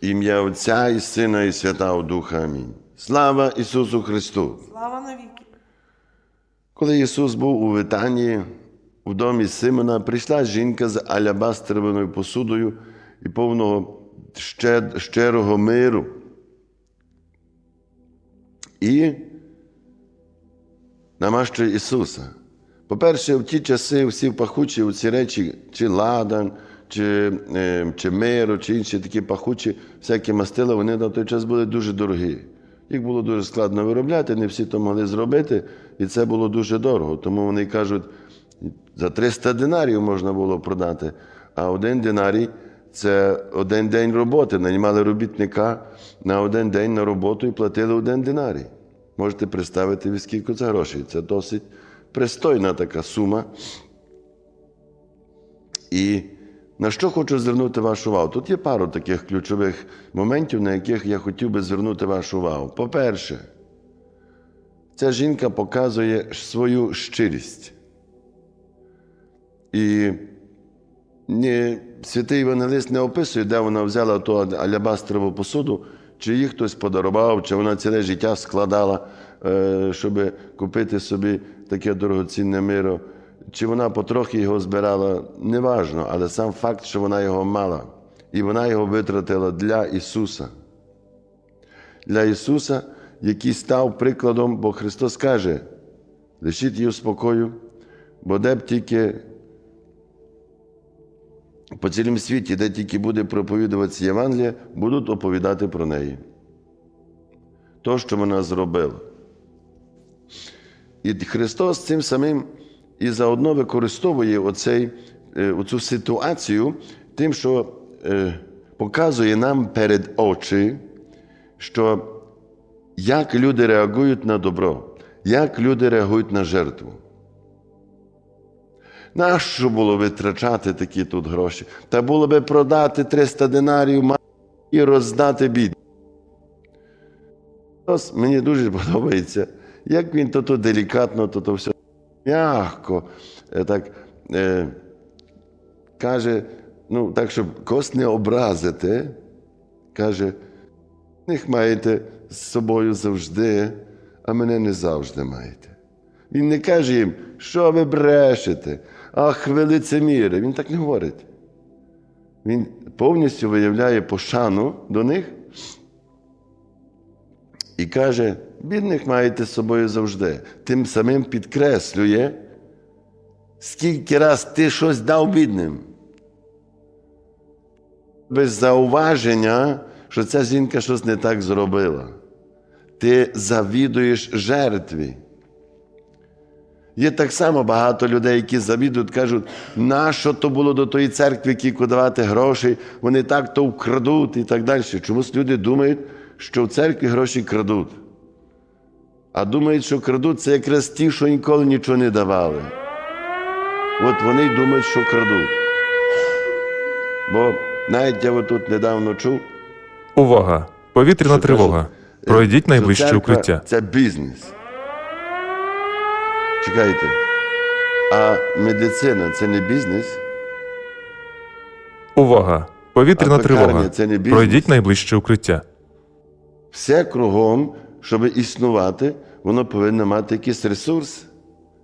Ім'я Отця і Сина, і Святого Духа. Амінь. Слава Ісусу Христу! Слава навіки. Коли Ісус був у Витанії, у домі Симона, прийшла жінка з алябастровою посудою і повного щирого миру. І намащує Ісуса. По-перше, в ті часи всі пахучі ці речі, чи ладан, чи, е, чи миру, чи інші такі пахучі, всякі мастила, вони на той час були дуже дорогі. Їх було дуже складно виробляти, не всі то могли зробити, і це було дуже дорого. Тому вони кажуть, за 300 динарів можна було продати, а один динарій це один день роботи. Наймали робітника на один день на роботу і платили один динарій. Можете представити, від скільки це грошей. Це досить пристойна така сума. І на що хочу звернути вашу увагу? Тут є пару таких ключових моментів, на яких я хотів би звернути вашу увагу. По-перше, ця жінка показує свою щирість. І святий Євангелист не описує, де вона взяла ту алябастрову посуду, чи їй хтось подарував, чи вона ціле життя складала, е, щоб купити собі таке дорогоцінне миро, чи вона потрохи його збирала, неважно, але сам факт, що вона його мала, і вона його витратила для Ісуса. Для Ісуса, який став прикладом, бо Христос каже: лишіть її спокою, бо де б тільки по цілому світі, де тільки буде проповідуватися Євангелія, будуть оповідати про неї. То, що вона зробила. І Христос цим самим і заодно використовує оцей, е, оцю ситуацію, тим, що е, показує нам перед очі, що як люди реагують на добро, як люди реагують на жертву. Нащо було витрачати такі тут гроші? Та було би продати 300 динарів і роздати бід. Мені дуже подобається, як він то, то делікатно, то, то все м'яко е, так е, каже, ну так, щоб когось не образити, каже, них маєте з собою завжди, а мене не завжди маєте. Він не каже їм, що ви брешете, ах, ви лицеміри. Він так не говорить. Він повністю виявляє пошану до них і каже, бідних маєте з собою завжди. Тим самим підкреслює, скільки раз ти щось дав бідним. Без зауваження, що ця жінка щось не так зробила. Ти завідуєш жертві. Є так само багато людей, які завідують, кажуть, нащо то було до тої церкви, які давати гроші, вони так то вкрадуть і так далі. Чомусь люди думають, що в церкві гроші крадуть. А думають, що крадуть це якраз ті, що ніколи нічого не давали. От вони й думають, що крадуть. Бо навіть я тут недавно чув, Увага! Повітряна що тривога. кажуть, е, Пройдіть найближче церква укриття. Це бізнес. Чекайте. А медицина це не бізнес. Увага! Повітряна А тривога. це не бізнес? Пройдіть найближче укриття. Все кругом, щоб існувати, воно повинно мати якийсь ресурс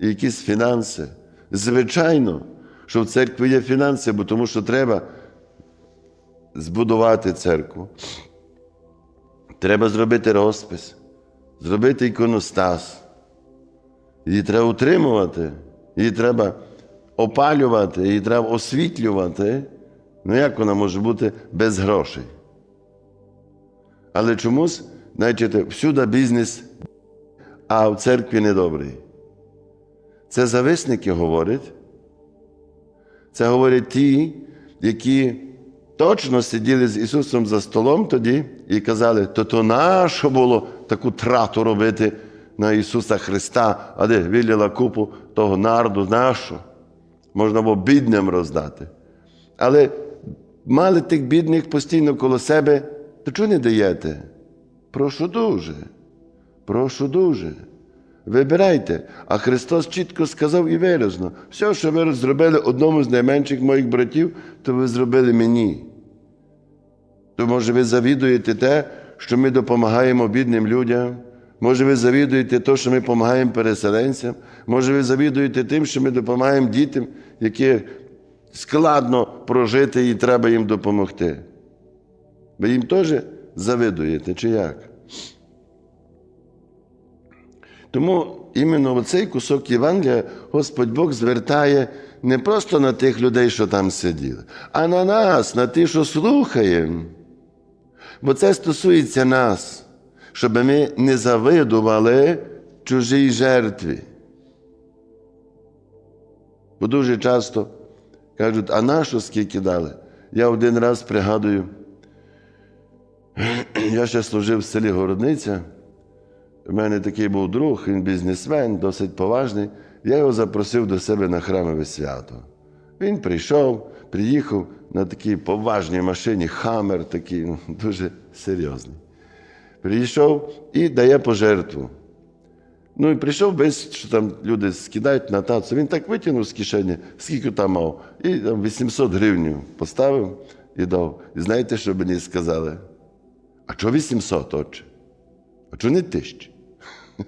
і якісь фінанси. Звичайно, що в церкві є фінанси, бо тому що треба збудувати церкву. Треба зробити розпис, зробити іконостас. Її треба утримувати, її треба опалювати, її треба освітлювати. Ну як вона може бути без грошей? Але чомусь, знаєте, всюди бізнес, а в церкві недобрий. Це зависники говорять. Це говорять ті, які точно сиділи з Ісусом за столом тоді і казали, то то нащо було таку трату робити на Ісуса Христа, а де виліла купу того нарду, нащо? Можна було бідним роздати. Але мали тих бідних постійно коло себе, то чого не даєте? Прошу дуже, прошу дуже. Вибирайте. А Христос чітко сказав і виразно: все, що ви зробили одному з найменших моїх братів, то ви зробили мені. То може ви завідуєте те, що ми допомагаємо бідним людям. Може, ви завідуєте те, що ми допомагаємо переселенцям. Може, ви завідуєте тим, що ми допомагаємо дітям, які складно прожити і треба їм допомогти. Ви їм теж завидуєте, чи як? Тому іменно цей кусок Євангелія Господь Бог звертає не просто на тих людей, що там сиділи, а на нас, на тих, що слухаємо. Бо це стосується нас, щоб ми не завидували чужій жертві. Бо дуже часто кажуть, а на що скільки дали? Я один раз пригадую, я ще служив в селі Городниця. У мене такий був друг, він бізнесмен, досить поважний. Я його запросив до себе на храмове свято. Він прийшов, приїхав на такій поважній машині, хамер такий, ну, дуже серйозний. Прийшов і дає пожертву. Ну і прийшов без, що там люди скидають на тацу. Він так витягнув з кишені, скільки там мав, і там 800 гривень поставив і дав. І знаєте, що мені сказали? А чого 800, отче? А чого не тисячі?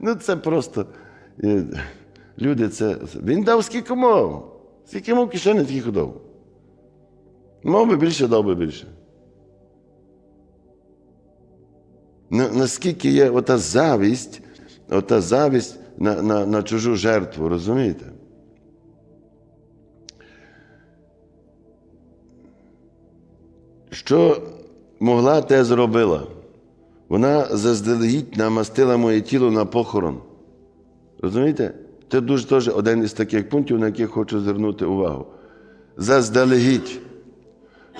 Ну, це просто. е, Люди, це. Він дав скільки мов. Скільки мов кишені, скільки дав. Мов би більше, дав би більше. Наскільки є ота завість, ота завість на, на, на чужу жертву, розумієте? Що могла, те зробила. Вона заздалегідь намастила моє тіло на похорон. Розумієте? Це дуже теж один із таких пунктів, на яких хочу звернути увагу. Заздалегідь.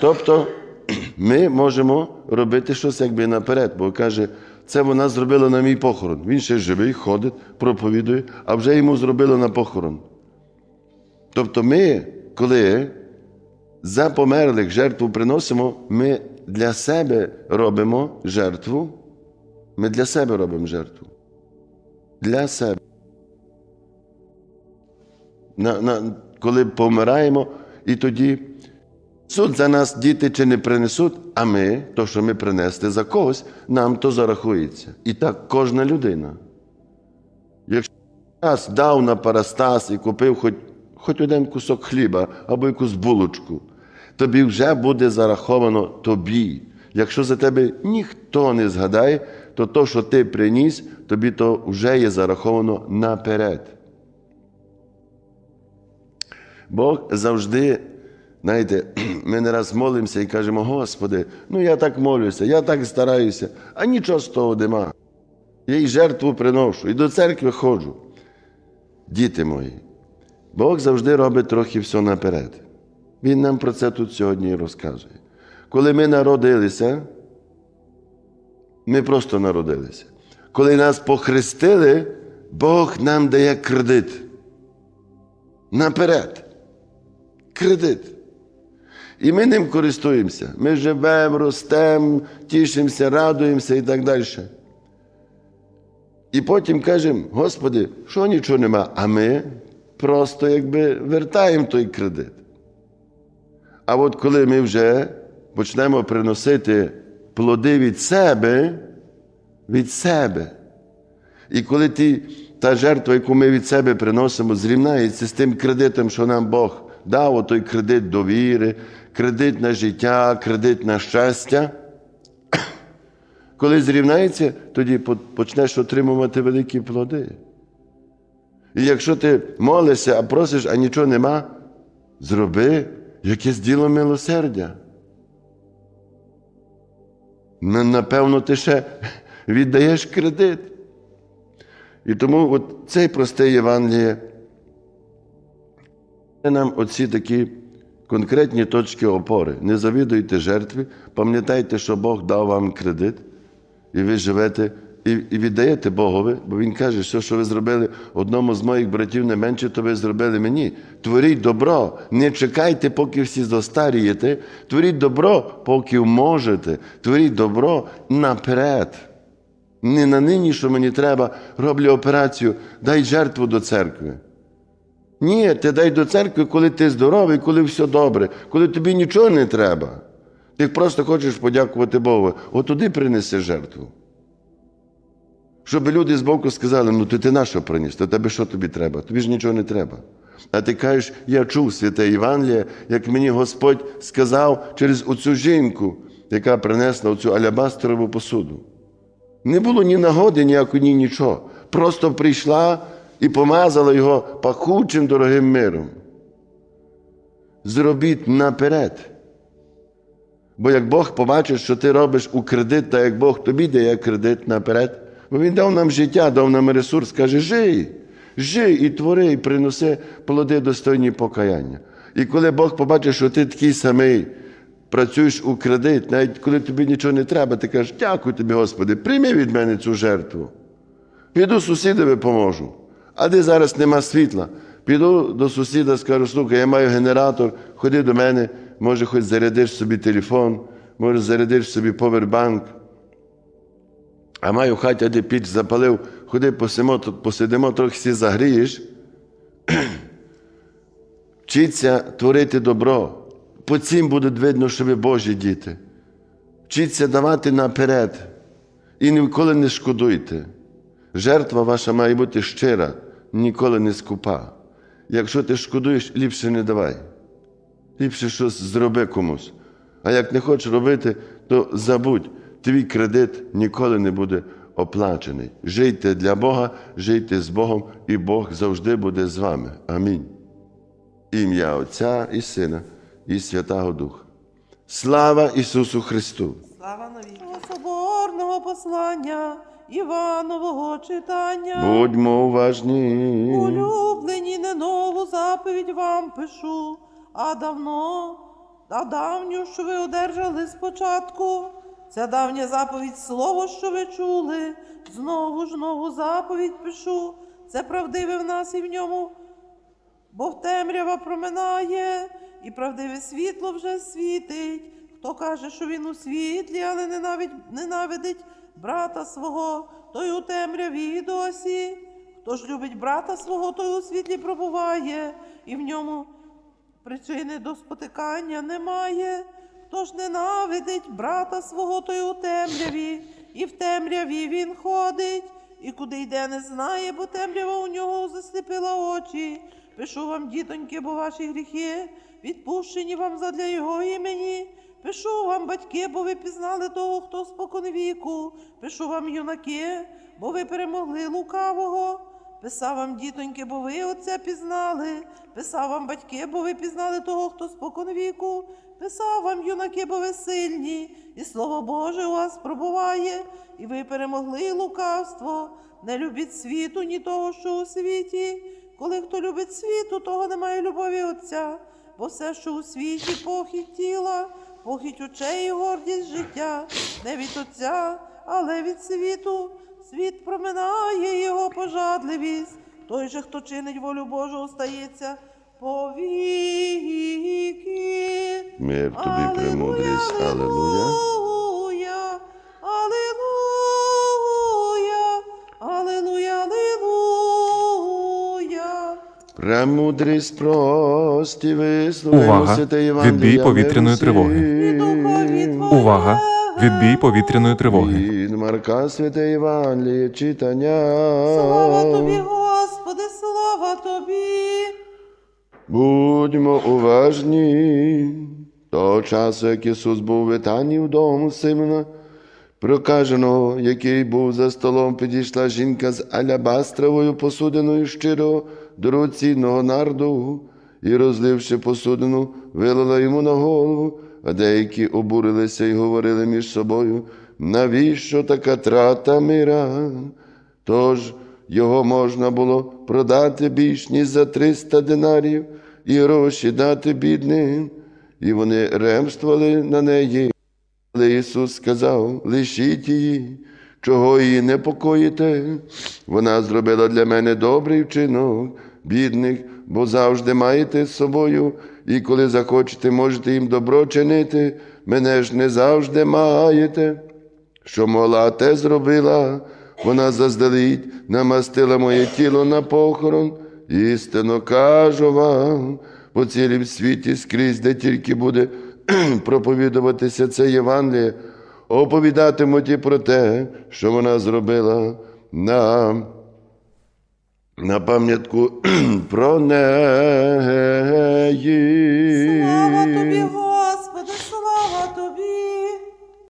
Тобто ми можемо робити щось якби наперед, бо каже, це вона зробила на мій похорон. Він ще живий, ходить, проповідує, а вже йому зробили на похорон. Тобто ми, коли за померлих жертву приносимо, ми для себе робимо жертву. Ми для себе робимо жертву. Для себе. На, на, коли помираємо, і тоді суд за нас діти чи не принесуть, а ми, то, що ми принесли за когось, нам то зарахується. І так кожна людина. Якщо раз дав на парастас і купив хоч, хоч один кусок хліба або якусь булочку, тобі вже буде зараховано тобі. Якщо за тебе ніхто не згадає, то то, що ти приніс, тобі то вже є зараховано наперед. Бог завжди, знаєте, ми не раз молимося і кажемо, Господи, ну я так молюся, я так стараюся, а нічого з того нема. Я й жертву приношу, і до церкви ходжу. Діти мої, Бог завжди робить трохи все наперед. Він нам про це тут сьогодні розказує. Коли ми народилися, ми просто народилися. Коли нас похрестили, Бог нам дає кредит. Наперед. Кредит. І ми ним користуємося. Ми живемо, ростемо, тішимося, радуємося і так далі. І потім кажемо, Господи, що нічого нема, а ми просто якби вертаємо той кредит. А от коли ми вже почнемо приносити плоди від себе, від себе, і коли ті, та жертва, яку ми від себе приносимо, зрівнається з тим кредитом, що нам Бог дав, той кредит довіри, кредит на життя, кредит на щастя, коли зрівнається, тоді почнеш отримувати великі плоди. І якщо ти молишся, а просиш, а нічого нема, зроби якесь діло милосердя. Напевно, ти ще віддаєш кредит. І тому от цей простий Євангеліє нам оці такі конкретні точки опори. Не завідуйте жертві, пам'ятайте, що Бог дав вам кредит, і ви живете, і, і віддаєте Богові, бо Він каже, що, що ви зробили одному з моїх братів не менше, то ви зробили мені. Творіть добро, не чекайте, поки всі зостарієте, творіть добро, поки можете, творіть добро наперед. Не на нині, що мені треба, роблю операцію, дай жертву до церкви. Ні, ти дай до церкви, коли ти здоровий, коли все добре, коли тобі нічого не треба. Ти просто хочеш подякувати Богу. От туди принеси жертву. Щоб люди з боку сказали, ну ти, ти на що приніс? То тебе що тобі треба? Тобі ж нічого не треба. А ти кажеш, я чув святе Євангеліє, як мені Господь сказав через оцю жінку, яка принесла оцю алябастрову посуду. Не було ні нагоди, ніякої, ні нічого. Просто прийшла і помазала його пахучим дорогим миром. Зробіть наперед. Бо як Бог побачить, що ти робиш у кредит, та як Бог тобі дає кредит наперед, бо Він дав нам життя, дав нам ресурс, каже, жий, жий і твори, і приноси плоди достойні покаяння. І коли Бог побачить, що ти такий самий, працюєш у кредит, навіть коли тобі нічого не треба, ти кажеш, дякую тобі, Господи, прийми від мене цю жертву. Піду сусідові поможу. А де зараз нема світла? Піду до сусіда, скажу, слухай, я маю генератор, ходи до мене, може, хоч зарядиш собі телефон, може, зарядиш собі повербанк. А маю хаті, де піч запалив, ходи посимо, посидимо, трохи загрієш. Вчіться творити добро. По цим буде видно, що ви Божі діти. Вчіться давати наперед. І ніколи не шкодуйте. Жертва ваша має бути щира, ніколи не скупа. Якщо ти шкодуєш, ліпше не давай. Ліпше щось зроби комусь. А як не хочеш робити, то забудь, твій кредит ніколи не буде оплачений. Жийте для Бога, жийте з Богом, і Бог завжди буде з вами. Амінь. Ім'я Отця і Сина, і Святого Духа. Слава Ісусу Христу! Слава навіки. Соборного послання Іванового читання. Будьмо уважні. Улюблені не нову заповідь вам пишу, а давно, а давню, що ви одержали спочатку. Ця давня заповідь слово, що ви чули, знову ж нову заповідь пишу. Це правдиве в нас і в ньому бо в темрява проминає, і правдиве світло вже світить. Хто каже, що він у світлі, але ненавидь, ненавидить брата свого, той у темряві досі. Хто ж любить брата свого, той у світлі пробуває, і в ньому причини до спотикання немає. Хто ж ненавидить брата свого, той у темряві, і в темряві він ходить, і куди йде, не знає, бо темрява у нього засліпила очі. Пишу вам, дітоньки, бо ваші гріхи відпущені вам задля його імені. Пишу вам, батьки, бо ви пізнали того, хто спокон віку. Пишу вам, юнаки, бо ви перемогли лукавого. Писав вам, дітоньки, бо ви оце пізнали. Писав вам, батьки, бо ви пізнали того, хто спокон віку. Писав вам, юнаки, бо ви сильні, і слово Боже у вас пробуває, і ви перемогли лукавство. Не любіть світу, ні того, що у світі. Коли хто любить світу, того немає любові Отця, бо все, що у світі, похідь тіла, похідь очей і гордість життя, не від Отця, але від світу. Світ проминає його пожадливість. Той же, хто чинить волю Божу, остається повіки. Мир тобі, премудрість. Алелуя. Аллилуйя, Аллилуйя, Аллилуйя, Аллилуйя. Премудрість прості висловимо Увага! Відбій повітряної тривоги. Увага! Відбій повітряної тривоги. Від Марка святе Євангеліє читання. Слава тобі, Господи, слава тобі. Будьмо уважні. Того часу, як Ісус був в Витанії вдома Симона, прокаженого, який був за столом, підійшла жінка з алябастровою посудиною щирого дорогоцінного нарду, і, розливши посудину, вилила йому на голову, а деякі обурилися і говорили між собою, навіщо така трата мира? Тож його можна було продати більш ніж за 300 динарів і гроші дати бідним. І вони ремствували на неї. Але Ісус сказав: лишіть її, чого її непокоїте. Вона зробила для мене добрий вчинок, бідних, бо завжди маєте з собою, і коли захочете, можете їм добро чинити, мене ж не завжди маєте. Що могла, те зробила, вона заздалегідь намастила моє тіло на похорон. Істинно кажу вам, по цілім світі скрізь, де тільки буде проповідуватися це Євангеліє, оповідатимуть і про те, що вона зробила на, на пам'ятку про неї. Слава тобі,